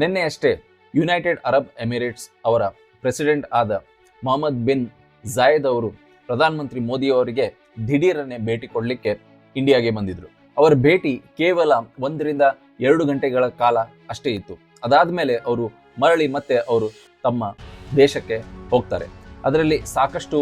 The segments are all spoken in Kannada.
ನಿನ್ನೆ ಅಷ್ಟೇ ಯುನೈಟೆಡ್ ಅರಬ್ ಎಮಿರೇಟ್ಸ್ ಅವರ ಪ್ರೆಸಿಡೆಂಟ್ ಆದ ಮೊಹಮ್ಮದ್ ಬಿನ್ ಜಾಯದ್ ಅವರು ಪ್ರಧಾನಮಂತ್ರಿ ಮೋದಿ ಅವರಿಗೆ ದಿಢೀರನೆ ಭೇಟಿ ಕೊಡಲಿಕ್ಕೆ ಇಂಡಿಯಾಗೆ ಬಂದಿದ್ರು. ಅವರ ಭೇಟಿ ಕೇವಲ ಒಂದರಿಂದ ಎರಡು ಗಂಟೆಗಳ ಕಾಲ ಅಷ್ಟೇ ಇತ್ತು. ಅದಾದ ಮೇಲೆ ಅವರು ಮರಳಿ ಮತ್ತೆ ಅವರು ತಮ್ಮ ದೇಶಕ್ಕೆ ಹೋಗ್ತಾರೆ. ಅದರಲ್ಲಿ ಸಾಕಷ್ಟು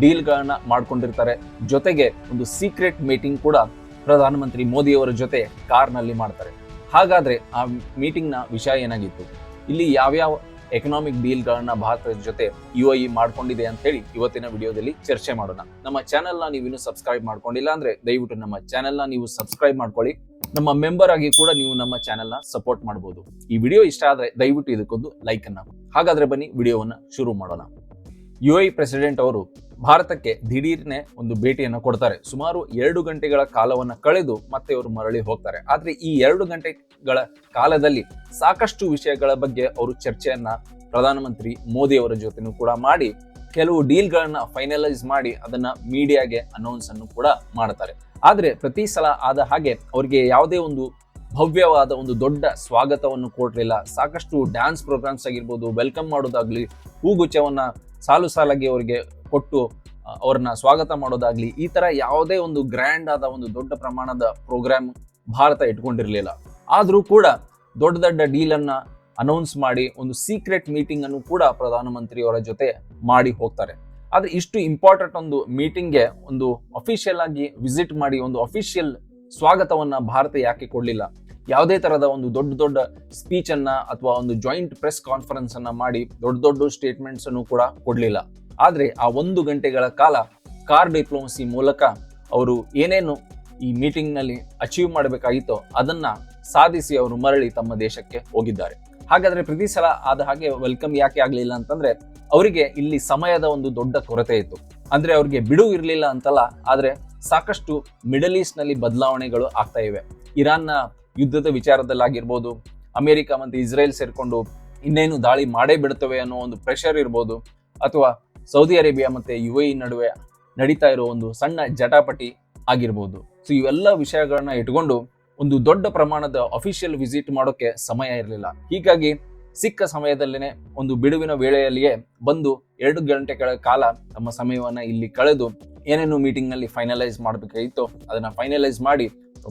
ಡೀಲ್ಗಳನ್ನು ಮಾಡ್ಕೊಂಡಿರ್ತಾರೆ. ಜೊತೆಗೆ ಒಂದು ಸೀಕ್ರೆಟ್ ಮೀಟಿಂಗ್ ಕೂಡ ಪ್ರಧಾನಮಂತ್ರಿ ಮೋದಿಯವರ ಜೊತೆ ಕಾರ್ನಲ್ಲಿ ಮಾಡ್ತಾರೆ. ಹಾಗಾದ್ರೆ ಆ ಮೀಟಿಂಗ್ನ ವಿಷಯ ಏನಾಗಿತ್ತು? ಇಲ್ಲಿ ಯಾವ್ಯಾವ ಎಕನಾಮಿಕ್ ಡೀಲ್ಗಳನ್ನ ಭಾರತದ ಜೊತೆ ಯು ಐ ಮಾಡ್ಕೊಂಡಿದೆ ಅಂತ ಹೇಳಿ ಇವತ್ತಿನ ವಿಡಿಯೋದಲ್ಲಿ ಚರ್ಚೆ ಮಾಡೋಣ. ನಮ್ಮ ಚಾನೆಲ್ನ ನೀವು ಇನ್ನೂ ಸಬ್ಸ್ಕ್ರೈಬ್ ಮಾಡ್ಕೊಂಡಿಲ್ಲ ಅಂದ್ರೆ ದಯವಿಟ್ಟು ನಮ್ಮ ಚಾನೆಲ್ನ ನೀವು ಸಬ್ಸ್ಕ್ರೈಬ್ ಮಾಡ್ಕೊಳ್ಳಿ. ನಮ್ಮ ಮೆಂಬರ್ ಆಗಿ ಕೂಡ ನೀವು ನಮ್ಮ ಚಾನೆಲ್ನ ಸಪೋರ್ಟ್ ಮಾಡಬಹುದು ಈ ವಿಡಿಯೋ ಇಷ್ಟ ಆದ್ರೆ ದಯವಿಟ್ಟು ಇದಕ್ಕೊಂದು ಲೈಕ್ ಅನ್ನ ಹಾಗಾದ್ರೆ ಬನ್ನಿ ವಿಡಿಯೋವನ್ನ ಶುರು ಮಾಡೋಣ. ಯು ಐ ಪ್ರೆಸಿಡೆಂಟ್ ಅವರು ಭಾರತಕ್ಕೆ ದಿಢೀರ್ನೆ ಒಂದು ಭೇಟಿಯನ್ನು ಕೊಡ್ತಾರೆ. ಸುಮಾರು ಎರಡು ಗಂಟೆಗಳ ಕಾಲವನ್ನು ಕಳೆದು ಮತ್ತೆ ಅವರು ಮರಳಿ ಹೋಗ್ತಾರೆ. ಆದರೆ ಈ ಎರಡು ಗಂಟೆಗಳ ಕಾಲದಲ್ಲಿ ಸಾಕಷ್ಟು ವಿಷಯಗಳ ಬಗ್ಗೆ ಅವರು ಚರ್ಚೆಯನ್ನ ಪ್ರಧಾನಮಂತ್ರಿ ಮೋದಿ ಅವರ ಜೊತೆನೂ ಕೂಡ ಮಾಡಿ, ಕೆಲವು ಡೀಲ್ಗಳನ್ನು ಫೈನಲೈಸ್ ಮಾಡಿ ಅದನ್ನ ಮೀಡಿಯಾಗೆ ಅನೌನ್ಸ್ ಅನ್ನು ಕೂಡ ಮಾಡ್ತಾರೆ. ಆದರೆ ಪ್ರತಿ ಸಲ ಆದ ಹಾಗೆ ಅವರಿಗೆ ಯಾವುದೇ ಒಂದು ಭವ್ಯವಾದ ಒಂದು ದೊಡ್ಡ ಸ್ವಾಗತವನ್ನು ಕೊಡಲಿಲ್ಲ. ಸಾಕಷ್ಟು ಡ್ಯಾನ್ಸ್ ಪ್ರೋಗ್ರಾಮ್ಸ್ ಆಗಿರ್ಬೋದು ವೆಲ್ಕಮ್ ಮಾಡೋದಾಗ್ಲಿ, ಹೂಗುಚ್ಛವನ್ನು ಸಾಲು ಸಾಲಾಗಿ ಅವರಿಗೆ ಕೊಟ್ಟು ಅವ್ರನ್ನ ಸ್ವಾಗತ ಮಾಡೋದಾಗ್ಲಿ, ಈ ತರ ಯಾವುದೇ ಒಂದು ಗ್ರ್ಯಾಂಡ್ ಆದ ಒಂದು ದೊಡ್ಡ ಪ್ರಮಾಣದ ಪ್ರೋಗ್ರಾಮ್ ಭಾರತ ಇಟ್ಕೊಂಡಿರಲಿಲ್ಲ. ಆದರೂ ಕೂಡ ದೊಡ್ಡ ದೊಡ್ಡ ಡೀಲ್ ಅನ್ನ ಅನೌನ್ಸ್ ಮಾಡಿ, ಒಂದು ಸೀಕ್ರೆಟ್ ಮೀಟಿಂಗ್ ಅನ್ನು ಕೂಡ ಪ್ರಧಾನಮಂತ್ರಿ ಅವರ ಜೊತೆ ಮಾಡಿ ಹೋಗ್ತಾರೆ. ಆದ್ರೆ ಇಷ್ಟು ಇಂಪಾರ್ಟೆಂಟ್ ಒಂದು ಮೀಟಿಂಗ್ಗೆ ಒಂದು ಅಫಿಷಿಯಲ್ ಆಗಿ ವಿಸಿಟ್ ಮಾಡಿ, ಒಂದು ಅಫಿಷಿಯಲ್ ಸ್ವಾಗತವನ್ನ ಭಾರತ ಯಾಕೆ ಕೊಡ್ಲಿಲ್ಲ? ಯಾವುದೇ ತರಹದ ಒಂದು ದೊಡ್ಡ ದೊಡ್ಡ ಸ್ಪೀಚ್ ಅನ್ನ ಅಥವಾ ಒಂದು ಜಾಯಿಂಟ್ ಪ್ರೆಸ್ ಕಾನ್ಫರೆನ್ಸ್ ಅನ್ನ ಮಾಡಿ, ದೊಡ್ಡ ದೊಡ್ಡ ಸ್ಟೇಟ್ಮೆಂಟ್ಸ್ ಅನ್ನು ಕೂಡ ಕೊಡ್ಲಿಲ್ಲ. ಆದ್ರೆ ಆ ಒಂದು ಗಂಟೆಗಳ ಕಾಲ ಕಾರ್ ಡಿಪ್ಲೊಮಸಿ ಮೂಲಕ ಅವರು ಏನೇನು ಈ ಮೀಟಿಂಗ್ನಲ್ಲಿ ಅಚೀವ್ ಮಾಡಬೇಕಾಗಿತ್ತೋ ಅದನ್ನು ಸಾಧಿಸಿ ಅವರು ಮರಳಿ ತಮ್ಮ ದೇಶಕ್ಕೆ ಹೋಗಿದ್ದಾರೆ. ಹಾಗಾದರೆ ಪ್ರತಿ ಸಲ ಆದ ಹಾಗೆ ವೆಲ್ಕಮ್ ಯಾಕೆ ಆಗಲಿಲ್ಲ ಅಂತಂದರೆ ಅವರಿಗೆ ಇಲ್ಲಿ ಸಮಯದ ಒಂದು ದೊಡ್ಡ ಕೊರತೆ ಇತ್ತು. ಅಂದರೆ ಅವ್ರಿಗೆ ಬಿಡು ಇರಲಿಲ್ಲ ಅಂತಲ್ಲ, ಆದರೆ ಸಾಕಷ್ಟು ಮಿಡಲ್ ಈಸ್ಟ್ನಲ್ಲಿ ಬದಲಾವಣೆಗಳು ಆಗ್ತಾ ಇವೆ. ಇರಾನ್ನ ಯುದ್ಧದ ವಿಚಾರದಲ್ಲಾಗಿರ್ಬೋದು, ಅಮೆರಿಕ ಮತ್ತು ಇಸ್ರೇಲ್ ಸೇರಿಕೊಂಡು ಇನ್ನೇನು ದಾಳಿ ಮಾಡೇ ಬಿಡ್ತವೆ ಅನ್ನೋ ಒಂದು ಪ್ರೆಷರ್ ಇರ್ಬೋದು ಅಥವಾ ಸೌದಿ ಅರೇಬಿಯಾ ಮತ್ತೆ ಯು ಎ ನಡುವೆ ನಡೀತಾ ಇರೋ ಒಂದು ಸಣ್ಣ ಜಟಾಪಟಿ ಆಗಿರ್ಬೋದು. ಸೊ ಇವೆಲ್ಲ ವಿಷಯಗಳನ್ನ ಇಟ್ಕೊಂಡು ಒಂದು ದೊಡ್ಡ ಪ್ರಮಾಣದ ಅಫಿಷಿಯಲ್ ವಿಸಿಟ್ ಮಾಡೋಕೆ ಸಮಯ ಇರಲಿಲ್ಲ. ಹೀಗಾಗಿ ಸಿಕ್ಕ ಸಮಯದಲ್ಲೇನೆ ಒಂದು ಬಿಡುವಿನ ವೇಳೆಯಲ್ಲಿಯೇ ಬಂದು ಎರಡು ಗಂಟೆಗಳ ಕಾಲ ತಮ್ಮ ಸಮಯವನ್ನು ಇಲ್ಲಿ ಕಳೆದು ಏನೇನು ಮೀಟಿಂಗ್ನಲ್ಲಿ ಫೈನಲೈಸ್ ಮಾಡಬೇಕಾಗಿತ್ತು, ಅದನ್ನ ಫೈನಲೈಸ್ ಮಾಡಿ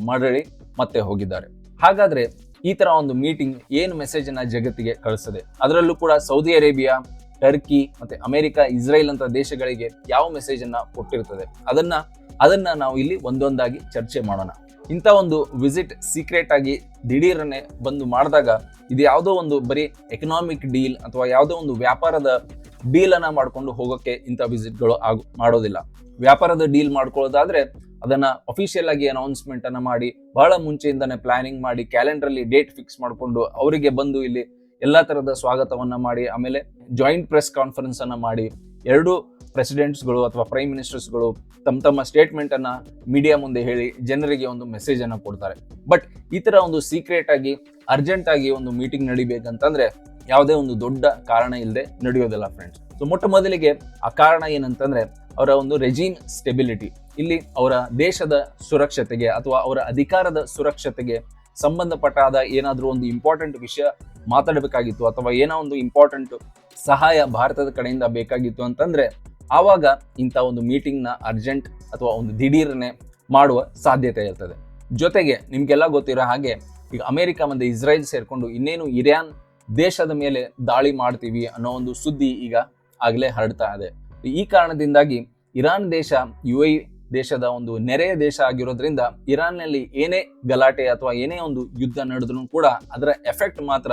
ಮರಳಿ ಮತ್ತೆ ಹೋಗಿದ್ದಾರೆ. ಹಾಗಾದ್ರೆ ಈ ತರ ಒಂದು ಮೀಟಿಂಗ್ ಏನು ಮೆಸೇಜ್ ಅನ್ನ ಜಗತ್ತಿಗೆ ಕಳಿಸ್ತದೆ? ಅದರಲ್ಲೂ ಕೂಡ ಸೌದಿ ಅರೇಬಿಯಾ ಟರ್ಕಿ ಮತ್ತೆ ಅಮೆರಿಕ, ಇಸ್ರೇಲ್ ಅಂತ ದೇಶಗಳಿಗೆ ಯಾವ ಮೆಸೇಜ್ ಅನ್ನ ಕೊಟ್ಟಿರ್ತದೆ? ಅದನ್ನ ಅದನ್ನ ನಾವು ಇಲ್ಲಿ ಒಂದೊಂದಾಗಿ ಚರ್ಚೆ ಮಾಡೋಣ. ಇಂಥ ಒಂದು ವಿಸಿಟ್ ಸೀಕ್ರೆಟ್ ಆಗಿ ದಿಢೀರನೆ ಬಂದು ಮಾಡಿದಾಗ ಇದು ಯಾವುದೋ ಒಂದು ಬರೀ ಎಕನಾಮಿಕ್ ಡೀಲ್ ಅಥವಾ ಯಾವುದೋ ಒಂದು ವ್ಯಾಪಾರದ ಡೀಲ್ ಅನ್ನ ಮಾಡ್ಕೊಂಡು ಹೋಗೋಕೆ ಇಂಥ ವಿಸಿಟ್ಗಳು ಆಗ, ಮಾಡೋದಿಲ್ಲ. ವ್ಯಾಪಾರದ ಡೀಲ್ ಮಾಡ್ಕೊಳ್ಳೋದಾದ್ರೆ ಅದನ್ನ ಅಫಿಷಿಯಲ್ ಆಗಿ ಅನೌನ್ಸ್ಮೆಂಟ್ ಅನ್ನ ಮಾಡಿ, ಬಹಳ ಮುಂಚೆಯಿಂದಾನೆ ಪ್ಲಾನಿಂಗ್ ಮಾಡಿ ಕ್ಯಾಲೆಂಡರ್ ಅಲ್ಲಿ ಡೇಟ್ ಫಿಕ್ಸ್ ಮಾಡಿಕೊಂಡು ಅವರಿಗೆ ಬಂದು ಇಲ್ಲಿ ಎಲ್ಲಾ ತರಹದ ಸ್ವಾಗತವನ್ನ ಮಾಡಿ, ಆಮೇಲೆ ಜಾಯಿಂಟ್ ಪ್ರೆಸ್ ಕಾನ್ಫರೆನ್ಸ್ ಅನ್ನ ಮಾಡಿ, ಎರಡು ಪ್ರೆಸಿಡೆಂಟ್ಸ್ಗಳು ಅಥವಾ ಪ್ರೈಮ್ ಮಿನಿಸ್ಟರ್ಸ್ಗಳು ತಮ್ಮ ತಮ್ಮ ಸ್ಟೇಟ್ಮೆಂಟ್ ಅನ್ನ ಮೀಡಿಯಾ ಮುಂದೆ ಹೇಳಿ ಜನರಿಗೆ ಒಂದು ಮೆಸೇಜ್ ಅನ್ನ ಕೊಡ್ತಾರೆ. ಬಟ್ ಈ ತರ ಒಂದು ಸೀಕ್ರೆಟ್ ಆಗಿ ಅರ್ಜೆಂಟ್ ಆಗಿ ಒಂದು ಮೀಟಿಂಗ್ ನಡಿಬೇಕಂತಂದ್ರೆ ಯಾವುದೇ ಒಂದು ದೊಡ್ಡ ಕಾರಣ ಇಲ್ಲದೆ ನಡೆಯೋದಿಲ್ಲ ಫ್ರೆಂಡ್ಸ್ ಸೊ ಮೊಟ್ಟ ಮೊದಲಿಗೆ ಆ ಕಾರಣ ಏನಂತಂದ್ರೆ ಅವರ ಒಂದು ರೆಜೀಮ್ ಸ್ಟೆಬಿಲಿಟಿ ಇಲ್ಲಿ ಅವರ ದೇಶದ ಸುರಕ್ಷತೆಗೆ ಅಥವಾ ಅವರ ಅಧಿಕಾರದ ಸುರಕ್ಷತೆಗೆ ಸಂಬಂಧಪಟ್ಟಾದ ಏನಾದರೂ ಒಂದು ಇಂಪಾರ್ಟೆಂಟ್ ವಿಷಯ ಮಾತಾಡಬೇಕಾಗಿತ್ತು ಅಥವಾ ಏನೋ ಒಂದು ಇಂಪಾರ್ಟೆಂಟ್ ಸಹಾಯ ಭಾರತದ ಕಡೆಯಿಂದ ಬೇಕಾಗಿತ್ತು ಅಂತಂದರೆ ಆವಾಗ ಇಂಥ ಒಂದು ಮೀಟಿಂಗ್ನ ಅರ್ಜೆಂಟ್ ಅಥವಾ ಒಂದು ದಿಢೀರನೆ ಮಾಡುವ ಸಾಧ್ಯತೆ ಇರ್ತದೆ. ಜೊತೆಗೆ ನಿಮಗೆಲ್ಲ ಗೊತ್ತಿರೋ ಹಾಗೆ ಈಗ ಅಮೆರಿಕ ಮತ್ತು ಇಸ್ರೇಲ್ ಸೇರಿಕೊಂಡು ಇನ್ನೇನು ಇರಾನ್ ದೇಶದ ಮೇಲೆ ದಾಳಿ ಮಾಡ್ತೀವಿ ಅನ್ನೋ ಒಂದು ಸುದ್ದಿ ಈಗ ಆಗಲೇ ಹರಡ್ತಾ ಇದೆ. ಈ ಕಾರಣದಿಂದಾಗಿ ಇರಾನ್ ದೇಶ ಯು ಐ ದೇಶದ ಒಂದು ನೆರೆಯ ದೇಶ ಆಗಿರೋದ್ರಿಂದ ಇರಾನ್ನಲ್ಲಿ ಏನೇ ಗಲಾಟೆ ಅಥವಾ ಏನೇ ಒಂದು ಯುದ್ಧ ನಡೆದ್ರೂ ಕೂಡ ಅದರ ಎಫೆಕ್ಟ್ ಮಾತ್ರ